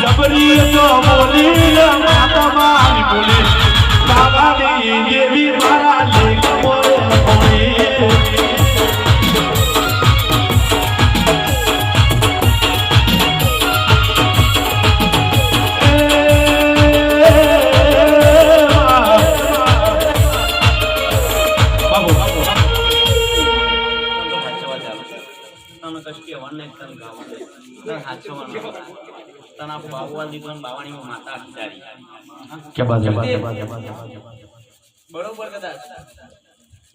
જબરી તો બોલી માતા મારી બોલી બાબાની દેવી મારા લેખ મોરે મોરી બાબુ તો હાચવા ચાલો તને કશું કહેવાનું નહીં તને ગાવાનું નહીં તને હાચવાનું નહીં. તને આ બાવવા દીધો ને બાવાણીમાં માતા અટાડી કે બાજુ બરોબર કદાચ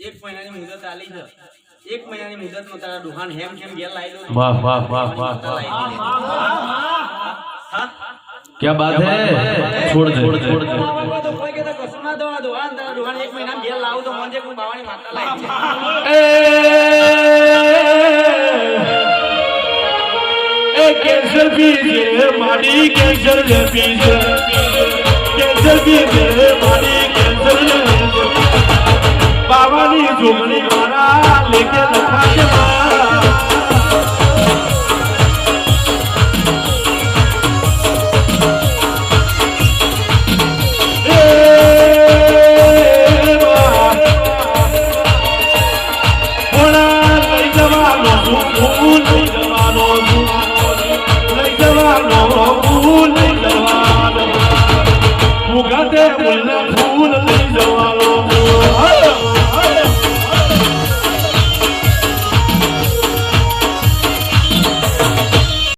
એક મહિનાની મુદત આલી છે એક મહિનાની મુદતમાં તારા દુકાન હેમ કેમ ઘેર લાવી દો વાહ વાહ વાહ વાહ હા क्या बात है छोड़ दे छोड़ दे બાબા તો કોઈ કહેતા કશું ના દવા દો આ તારા એ કેન્સર બી છે મારી કેન્સર બી છે કેન્સર બી છે મારી કેન્સર બાબાની ઝુમણી મારા લેકે લખાશે મારા. Oh, no, no. તમને ફૂલ લઈ જવાનો